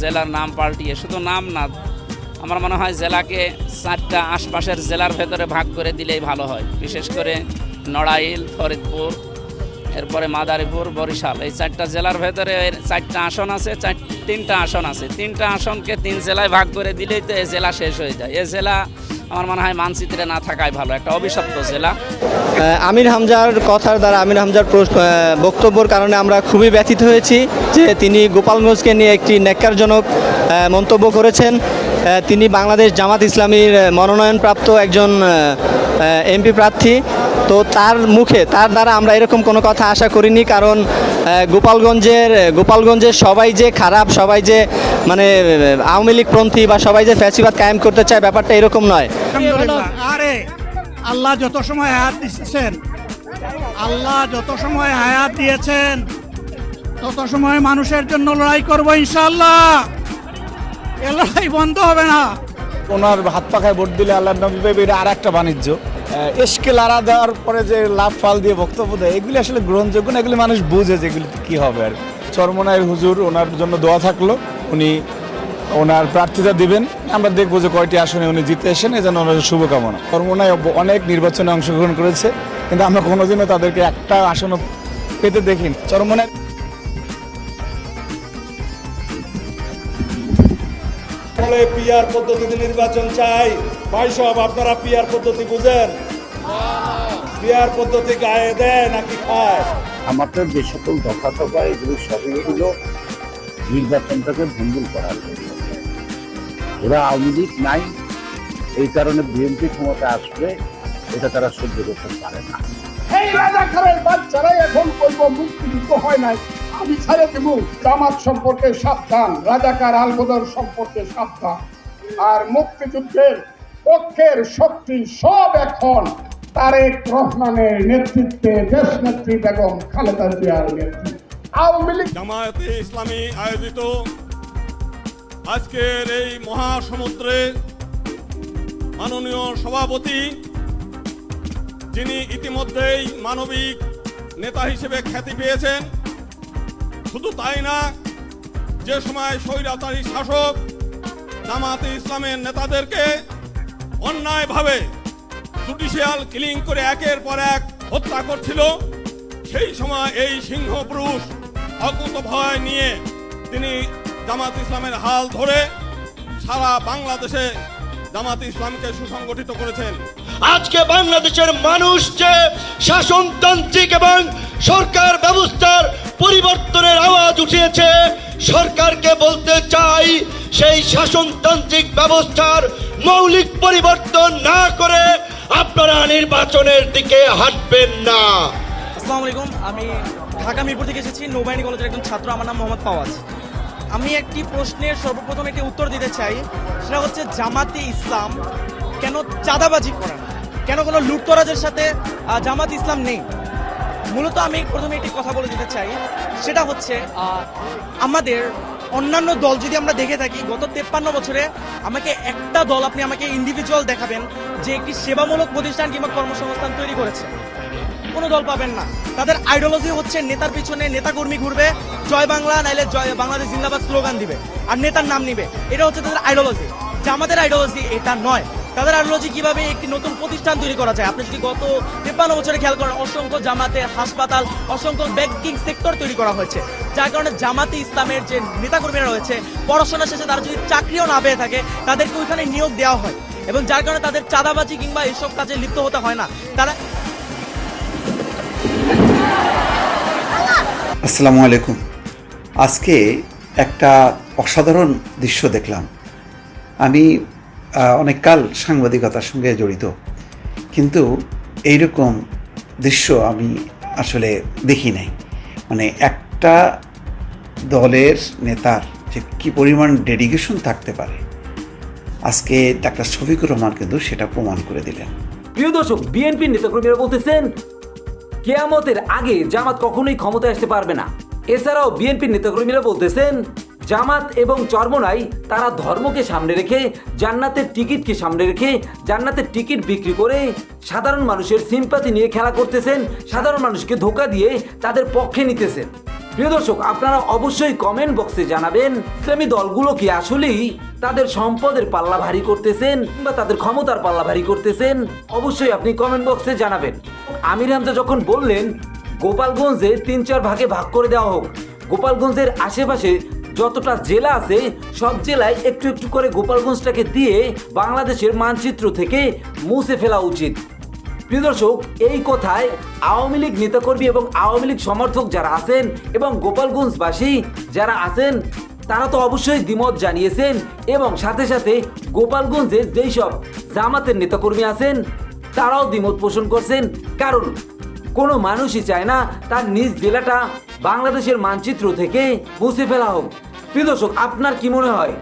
জেলার নাম পাল্টিয়ে, শুধু নাম না, আমার মনে হয় জেলাকে চারটা আশপাশের জেলার ভেতরে ভাগ করে দিলেই ভালো হয়। বিশেষ করে নড়াইল, ফরিদপুর, এরপরে মাদারীপুর, বরিশাল। এই চারটা জেলার ভেতরে এর চারটা আসন আছে, চার, তিনটা আসন আছে। তিনটা আসনকে তিন জেলায় ভাগ করে দিলেই তো এই জেলা শেষ হয়ে যায়। এ জেলা আমার মনে হয় মানচিত্রে না থাকাই ভালো, একটা অভিশপ্ত জেলা। আমির হামজার কথার দ্বারা আমির হামজার বক্তব্যর কারণে আমরা খুবই ব্যথিত হয়েছি যে তিনি গোপালগঞ্জকে নিয়ে একটি ন্যাক্কারজনক মন্তব্য করেছেন। তিনি বাংলাদেশ জামাত ইসলামীর মনোনয়নপ্রাপ্ত একজন এমপি প্রার্থী। তো তার মুখে তার দ্বারা আমরা এরকম কোনো কথা আশা করিনি কারণ গোপালগঞ্জের গোপালগঞ্জের সবাই যে খারাপ সবাই যে মানে আওয়ামী লীগপন্থী বা সবাই যে ফ্যাসিবাদ কায়েম করতে চায় ব্যাপারটা এরকম নয়। আরে আল্লাহ যত সময় হায়াত দিয়েছেন আল্লাহ যত সময় হায়াত দিয়েছেন তত সময় মানুষের জন্য লড়াই করব ইনশাল্লাহ এ লড়াই বন্ধ হবে না। ওনার হাত পাখায় ভোট দিলে আল্লাহ নবী এটা আর একটা বাণিজ্য। এসকে লাড়া দেওয়ার পরে যে লাভ ফাল দিয়ে বক্তব্য দেয়, এগুলি আসলে গ্রহণযোগ্য না? এগুলি মানুষ বুঝে যে এগুলিতে কী হবে আর। চরমনায়ের হুজুর ওনার জন্য দোয়া থাকল। উনি ওনার প্রার্থিতা দিবেন। আমরা দেখব যে কয়টি আসনে উনি জিতে এসেন এই জন্য ওনার শুভকামনা। চরমনায় অনেক নির্বাচনে অংশগ্রহণ করেছে। কিন্তু আমরা কোনোদিনও তাদেরকে একটা আসনও পেতে দেখিনি। চরমনায় ফলে পদ্ধতিতে নির্বাচন চাই। ভাই সব আপনারা পিআর পদ্ধতি বুঝেন? পিআর পদ্ধতি গায়ে দেয় নাকি খায়? আমাদের যে সকল দফা দফা এগুলো সবই হলো নির্বাচনটাকে ভঙ্গুল করার জন্য ওরা আওয়ামী লীগ নাই এই কারণে বিএনপি ক্ষমতা আসবে এটা তারা সহ্য করতে পারে না। এই রাজাকারের বাচ্চারাই এখন বলব মুক্তিযুদ্ধ হয় নাই। আমি ছেড়ে দেব জামাত সম্পর্কে সাবধান রাজাকার আলবদর সম্পর্কে সাবধান। আর মুক্তিযুদ্ধের পক্ষের শক্তি সব এখন তারেক রহমানের নেতৃত্বে দেশ নেত্রী বেগম খালেদা জিয়ার নেতৃত্বে। আওয়ামী লীগ জামায়াতে ইসলামী আয়োজিত আজকের এই মহাসমুদ্রে মাননীয় সভাপতি, যিনি ইতিমধ্যেই মানবিক নেতা হিসেবে খ্যাতি পেয়েছেন। শুধু তাই না, যে সময় স্বৈরাচারী শাসক জামাতে ইসলামের নেতাদেরকে অন্যায়ভাবে জুডিশিয়াল কিলিং করে একের পর এক হত্যা করছিল। সেই সময় এই সিংহ পুরুষ অকুত ভয় নিয়ে তিনি জামাত ইসলামের হাল ধরে সারা বাংলাদেশে জামাত ইসলামকে সুসংগঠিত করেছেন। আজকে বাংলাদেশের মানুষ যে শাসনতান্ত্রিক এবং সরকার ব্যবস্থার পরিবর্তনের আওয়াজ উঠিয়েছে, সরকারকে বলতে চাই সেই শাসনতান্ত্রিক ব্যবস্থার মৌলিক পরিবর্তন না করে আপনারা নির্বাচনের দিকে হাঁটবেন না। আসসালামু আলাইকুম, আমি ঢাকা মিরপুর থেকে এসেছি, নৌবাহিনী কলেজের একজন ছাত্র, আমার নাম মোহাম্মদ পাওয়াজ আমি একটি প্রশ্নের সর্বপ্রথম একটি উত্তর দিতে চাই, সেটা হচ্ছে, জামাতে ইসলাম কেন চাঁদাবাজি করে না? কেন কোনো লুটতরাজের সাথে জামাত ইসলাম নেই? মূলত আমি প্রথমে একটি কথা বলে দিতে চাই, সেটা হচ্ছে আমাদের অন্যান্য দল যদি আমরা দেখে থাকি, গত তেপ্পান্ন বছরে আমাকে একটা দল আপনি আমাকে ইন্ডিভিজুয়াল দেখাবেন যে একটি সেবামূলক প্রতিষ্ঠান কিংবা কর্মসংস্থান তৈরি করেছে। কোনো দল পাবেন না। তাদের আইডিওলজি হচ্ছে নেতার পিছনে নেতাকর্মী ঘুরবে, জয় বাংলা, নাইলে জয় বাংলাদেশ জিন্দাবাদ স্লোগান দিবে, আর নেতার নাম নিবে। এটা হচ্ছে তাদের আইডিওলজি যে আমাদের আইডিওলজি এটা নয়। তাদের আইডিওলজি কীভাবে একটি নতুন প্রতিষ্ঠান তৈরি করা যায়? আপনি যদি গত তেপ্পান্ন বছরে খেয়াল করেন, অসংখ্য জামাতের হাসপাতাল, অসংখ্য ব্যাংকিং সেক্টর তৈরি করা হয়েছে। যার কারণে জামাতে ইসলামের যে নেতাকর্মীরা রয়েছে, পড়াশোনা শেষে তারা যদি চাকরিও না পেয়ে থাকে, তাদেরকে ওইখানে নিয়োগ দেওয়া হয়। এবং যার কারণে তাদের চাঁদাবাজি কিংবা এসব কাজে লিপ্ত হতে হয় না। তারা আসসালামু আলাইকুম। আজকে একটা অসাধারণ দৃশ্য দেখলাম। আমি অনেককাল সাংবাদিকতার সঙ্গে জড়িত। কিন্তু এইরকম দৃশ্য আমি আসলে দেখি নাই। মানে একটা দলের নেতার যে কী পরিমাণ ডেডিকেশন থাকতে পারে, আজকে ডাক্তার শফিকুর রহমান কিন্তু সেটা প্রমাণ করে দিলেন। প্রিয় দর্শক বিএনপির নেতাকর্মীরা বলতেছেন, কেয়ামতের আগে জামাত কখনোই ক্ষমতায় আসতে পারবে না। এছাড়াও বিএনপির নেতাকর্মীরা বলতেছেন জামাত এবং চর্মনাই তারা ধর্মকে সামনে রেখে, জান্নাতের টিকিটকে সামনে রেখে, জান্নাতের টিকিট বিক্রি করে সাধারণ মানুষের সিম্পাতি নিয়ে খেলা করতেছেন, সাধারণ মানুষকে ধোকা দিয়ে তাদের পক্ষে নিতেছেন। প্রিয় দর্শক, আপনারা অবশ্যই কমেন্ট বক্সে জানাবেন, ইসলামী দলগুলো কি আসলেই তাদের সম্পদের পাল্লা ভারী করতেছেন বা তাদের ক্ষমতার পাল্লা ভারী করতেছেন? অবশ্যই আপনি কমেন্ট বক্সে জানাবেন। আমির হামজা যখন বললেন, গোপালগঞ্জে তিন চার ভাগে ভাগ করে দেওয়া হোক, গোপালগঞ্জের আশেপাশে যতটা জেলা আছে, সব জেলায় একটু একটু করে গোপালগঞ্জটাকে দিয়ে বাংলাদেশের মানচিত্র থেকে মুছে ফেলা উচিত। প্রিয় দর্শক, এই কথায় আওয়ামী লীগ নেতাকর্মী এবং আওয়ামী লীগ সমর্থক যারা আছেন এবং গোপালগঞ্জবাসী যারা আছেন, তারা তো অবশ্যই দ্বিমত জানিয়েছেন এবং সাথে সাথে গোপালগঞ্জে যেই সব জামাতের নেতাকর্মী আছেন, তারাও দ্বিমত পোষণ করছেন। কারণ কোনো মানুষই চায় না তার নিজ জেলাটা বাংলাদেশের মানচিত্র থেকে মুছে ফেলা হোক। প্রিয় দর্শক, আপনার কি মনে হয়?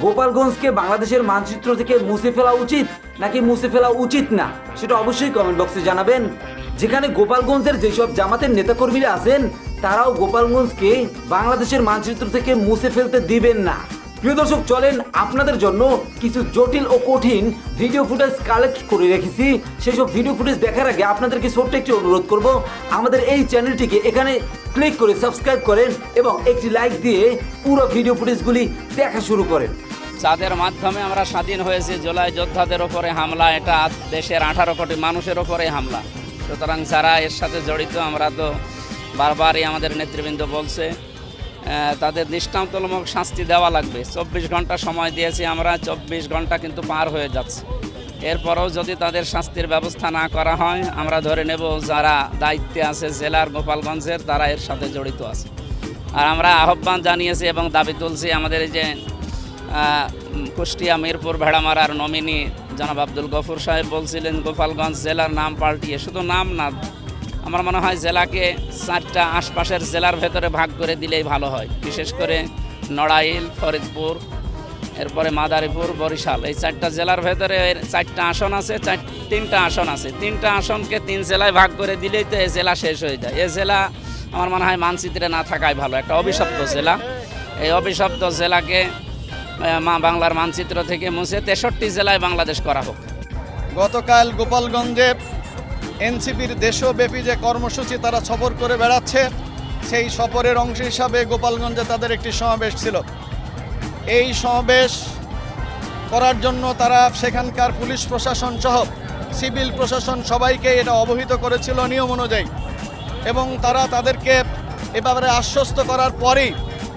গোপালগঞ্জকে বাংলাদেশের মানচিত্র থেকে মুছে ফেলা উচিত নাকি মুছে ফেলা উচিত না? সেটা অবশ্যই কমেন্ট বক্সে জানাবেন। যেখানে গোপালগঞ্জের যেসব জামাতের নেতাকর্মীরা আছেন, তারাও গোপালগঞ্জকে বাংলাদেশের মানচিত্র থেকে মুছে ফেলতে দিবেন না। প্রিয় দর্শক, চলেন আপনাদের জন্য কিছু জটিল ও কঠিন ভিডিও ফুটেজ কালেক্ট করে রেখেছি। সেসব ভিডিও ফুটেজ দেখার আগে আপনাদেরকে ছোট্ট একটি অনুরোধ করব। আমাদের এই চ্যানেলটিকে এখানে ক্লিক করে সাবস্ক্রাইব করেন এবং একটি লাইক দিয়ে পুরো ভিডিও ফুটেজগুলি দেখা শুরু করেন। যাদের মাধ্যমে আমরা স্বাধীন হয়েছি, জুলাই যোদ্ধাদের ওপরে হামলা, এটা দেশের আঠারো কোটি মানুষের ওপরে হামলা। সুতরাং যারা এর সাথে জড়িত, আমরা তো বারবারই আমাদের নেতৃবৃন্দ বলছে তাদের দৃষ্টান্তমূলক শাস্তি দেওয়া লাগবে। চব্বিশ ঘণ্টা সময় দিয়েছি আমরা, চব্বিশ ঘণ্টা কিন্তু পার হয়ে যাচ্ছে। এরপরেও যদি তাদের শাস্তির ব্যবস্থা না করা হয়, আমরা ধরে নেব যারা দায়িত্বে আছে জেলার গোপালগঞ্জের, তারা এর সাথে জড়িত আছে। আর আমরা আহ্বান জানিয়েছি এবং দাবি তুলছি আমাদের এই যে কুষ্টিয়া, মিরপুর, ভেড়ামারার নমিনি জনাব আব্দুল গফুর সাহেব বলছিলেন, গোপালগঞ্জ জেলার নাম পাল্টিয়ে, শুধু নাম না আমার মনে হয় জেলাকে চারটা আশপাশের জেলার ভেতরে ভাগ করে দিলেই ভালো হয়। বিশেষ করে নড়াইল, ফরিদপুর, এরপরে মাদারীপুর, বরিশাল। এই চারটা জেলার ভেতরে চারটা আসন আছে, চার, তিনটা আসন আছে। তিনটা আসনকে তিন জেলায় ভাগ করে দিলেই তো এই জেলা শেষ হয়ে যায়। এ জেলা আমার মনে হয় মানচিত্রে না থাকাই ভালো। একটা অভিশপ্ত জেলা। এই অভিশপ্ত জেলাকে মা বাংলার মানচিত্র থেকে মুছে তেষট্টি জেলায় বাংলাদেশ করা হোক। গতকাল গোপালগঞ্জে এনসিপির দেশব্যাপী যে কর্মসূচি তারা সফর করে বেড়াচ্ছে, সেই সফরের অংশ হিসাবে গোপালগঞ্জে তাদের একটি সমাবেশ ছিল। এই সমাবেশ করার জন্য তারা সেখানকার পুলিশ প্রশাসন সহ সিভিল প্রশাসন সবাইকে এটা অবহিত করেছিল নিয়ম অনুযায়ী। এবং তারা তাদেরকে এ ব্যাপারে আশ্বস্ত করার পরেই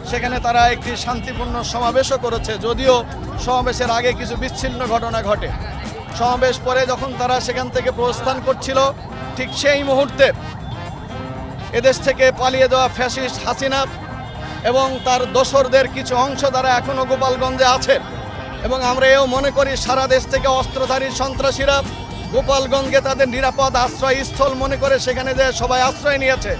সেখানে তারা একটি শান্তিপূর্ণ সমাবেশও করেছে, যদিও সমাবেশের আগে কিছু বিচ্ছিন্ন ঘটনা ঘটে। সমাবেশ পরে যখন তারা সেখান থেকে প্রস্থান করছিল, ঠিক সেই মুহূর্তে এদেশ থেকে পালিয়ে দেওয়া ফ্যাসিস্ট হাসিনা এবং তার দোসরদের কিছু অংশ তারা এখনও গোপালগঞ্জে আছে এবং আমরা এও মনে করি সারা দেশ থেকে অস্ত্রধারী সন্ত্রাসীরা গোপালগঞ্জকে তাদের নিরাপদ আশ্রয়স্থল মনে করে সেখানে যে সবাই আশ্রয় নিয়েছে।